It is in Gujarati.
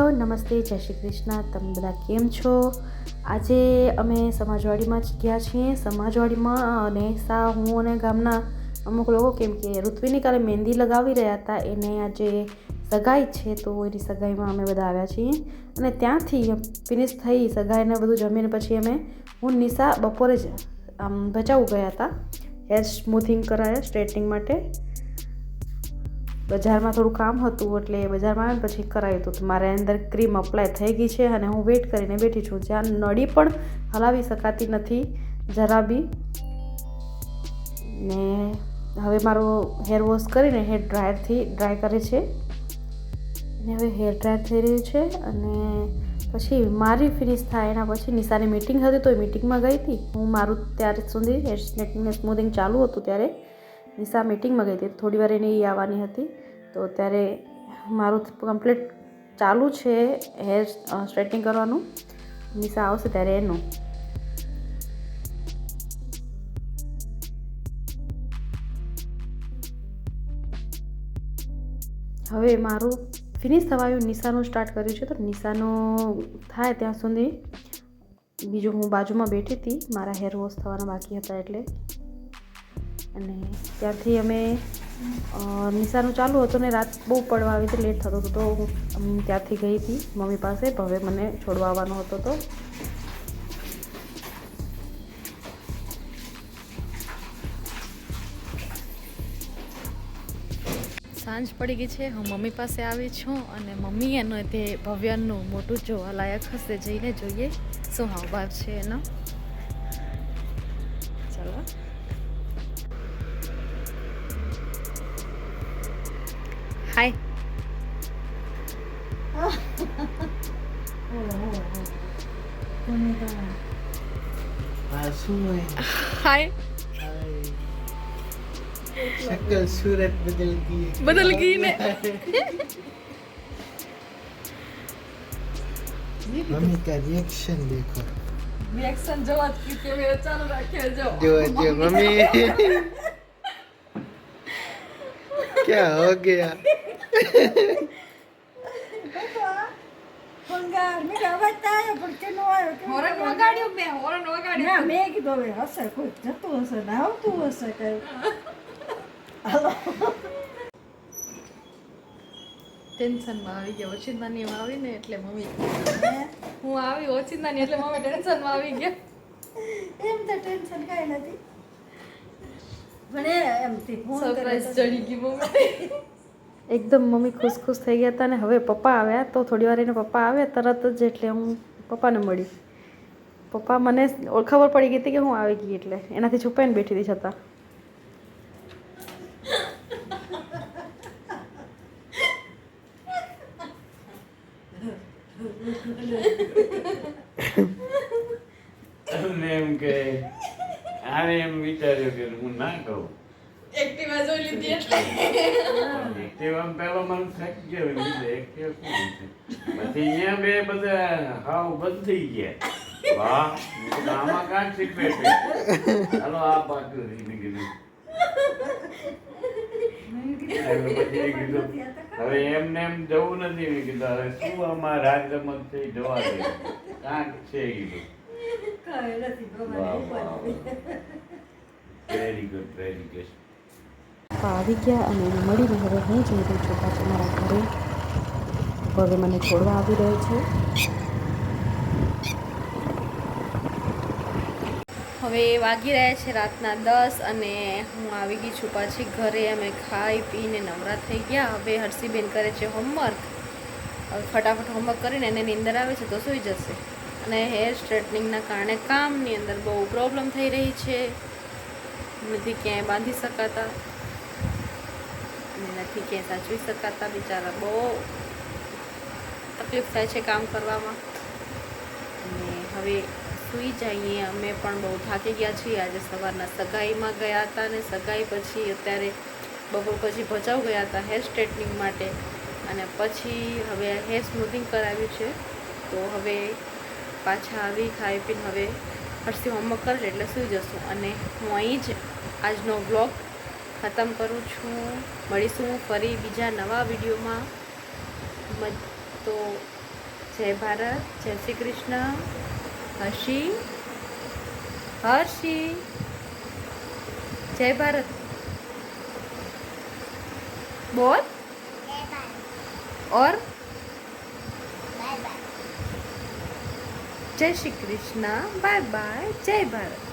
નમસ્તે, જય શ્રી કૃષ્ણ. તમે બધા કેમ છો? આજે અમે સમાજવાડીમાં જ ગયા છીએ. સમાજવાડીમાં અને સા, હું અને ગામના અમુક લોકો, કેમ કે ઋત્વિની કાલે મહેંદી લગાવી રહ્યા હતા. એને આજે સગાઈ છે, તો એની સગાઈમાં અમે બધા આવ્યા છીએ. અને ત્યાંથી ફિનિશ થઈ સગાઈને બધું જમીને પછી અમે, હું, નિશા બપોરે જ, આમ, ભચાઉ ગયા હતા. હેર સ્મૂથિંગ કરાયા સ્ટ્રેટનિંગ માટે. બજારમાં થોડું કામ હતું એટલે બજારમાં આવ્યા પછી કરાવ્યું હતું. તો મારે અંદર ક્રીમ અપ્લાય થઈ ગઈ છે અને હું વેઇટ કરીને બેઠી છું. જ્યાં નળી પણ હલાવી શકાતી નથી, જરા બી. ને હવે મારો હેર વોશ કરીને હેર ડ્રાયરથી ડ્રાય કરે છે. અને હવે હેર ડ્રાયર થઈ રહ્યું છે અને પછી મારી ફિનિશ થાય એના પછી નિશાની મિટિંગ હતી તો એ મિટિંગમાં ગઈ હતી. હું મારું ત્યાર સુધી હેર સ્નેટિંગ ને સ્મૂથિંગ ચાલુ હતું ત્યારે. નિશા મિટિંગમાં ગઈ હતી. થોડી વાર એની આવવાની હતી. તો ત્યારે મારું કમ્પ્લીટ ચાલુ છે હેર સ્ટ્રેટનિંગ કરવાનું. નિશા આવશે ત્યારે એનું. હવે મારું ફિનિશ થવાયું નિશાનું સ્ટાર્ટ કર્યું છે. તો નિશાનું થાય ત્યાં સુધી. બીજું હું બાજુમાં બેઠી હતી. મારા હેર વોશ થવાના બાકી હતા એટલે. અને ત્યારથી અમે નિશાનું ચાલુ હતું ને રાત બહુ પડવા આવી હતી લેટ થતો હતો, તો હું ત્યાંથી ગઈ હતી મમ્મી પાસે. ભવે મને છોડવા આવવાનો હતો તો. સાંજ પડી ગઈ છે, હું મમ્મી પાસે આવી છું અને મમ્મી એનો તે ભવ્યાનનું મોટું જોવાલાયક હશે, જઈને જોઈએ શું હાવભાવ છે એનો. ચલો. શું હોય હાય શક્લ सूरत बदल गई बदल गई ने। मम्मी का रिएक्शन देखो રિએક્શન જોવા જ કેમેરા ચાલુ રાખ્યો જો जो जो मम्मी क्या हो गया ભંગાર મેં કીધું અવાજ તો આવ્યો પણ કે નો આવ્યો કે હોરન વગાડ્યો મેં? હોરન ના મેં કીધું હવે હશે કોઈ જતું હશે ને આવતું હશે કઈ. હાલો. ટેન્શનમાં આવી ગયા. એમાં આવી ને એટલે મમ્મી હું? આવી ઓચિંતાની એટલે મમ્મી ટેન્શનમાં આવી ગયા. એમ તો ટેન્શન કાંઈ નથી. પણ એમથી સરપ્રાઈઝ ચડી ગઈ મમ્મી. એકદમ મમ્મી ખુશ ખુશ થઈ ગયા હતા અને હવે પપ્પા આવ્યા તો થોડી વાર એને પપ્પા આવ્યા તરત જ એટલે હું પપ્પાને મળી. પપ્પા મને ખબર પડી ગઈ હતી કે હું આવી ગઈ એટલે. એનાથી છુપાઈને બેઠી હતી છતાં. એમ કે, આને એમ વિચાર્યું કે હું ના કહું. એક્ટિવા જોઈ લીધી એટલે એક્ટિવા પેલો મને થાકી ગયો એટલે એક્ટિવા કોણ છે પછી અહીંયા બે બધા હાવ બંધ થઈ ગયા વાહ આમાં કાંઈ શીખવે છે ચાલો આ પાછું શીખી કીધું એટલે પછી એ કીધું હવે એમને એમ જવું નથી મેં કીધું હવે શું આમાં રાજ રમત છે જવા દે કાંક છે કીધું કાંઈ નથી ભગવાન વાહ ઉપર વાહ વેરી ગુડ વેરી ગુડ પપ્પા આવી ગયા અને એને મળીને હવે હું જઈ રહી છું પાછું મારા ઘરે. હવે મને છોડવા આવી રહ્યો છે. હવે વાગી રહ્યા છે રાતના દસ અને હું આવી ગઈ છું પાછી ઘરે. અમે ખાઈ, પીને નવરા થઈ ગયા. હવે હર્ષીબેન કરે છે હોમવર્ક હવે ફટાફટ હોમવર્ક કરીને એને નીંદર આવે છે તો સૂઈ જશે. અને હેર સ્ટ્રેટનિંગના કારણે કામની અંદર બહુ પ્રોબ્લેમ થઈ રહી છે. નથી ક્યાંય બાંધી શકાતા. નથી ક્યાંય સાચવી શકાતા બિચારા. બહુ તકલીફ થાય છે કામ કરવામાં. અને હવે સૂઈ જઈએ. અમે પણ બહુ થાકી ગયા છીએ. આજે સવારના સગાઈમાં ગયા હતા અને સગાઈ પછી અત્યારે બપોર પછી ભચાઉ ગયા હતા હેર સ્ટ્રેટનિંગ માટે. અને પછી હવે હેર સ્મૂથિંગ કરાવ્યું છે. તો હવે પાછા આવી ખાઈ પીને હવે હર્ષી હોમવર્ક કરે એટલે સૂઈ જશું. અને હું અહીં જ આજનો બ્લોગ ખતમ કરું છું. મળીશું ફરી બીજા નવા વિડીયોમાં. તો જય ભારત જય શ્રી કૃષ્ણ. હર્ષી હર્ષી. જય ભારત. બોલ. ઓર? જય શ્રી કૃષ્ણ. Bye bye. જય ભારત.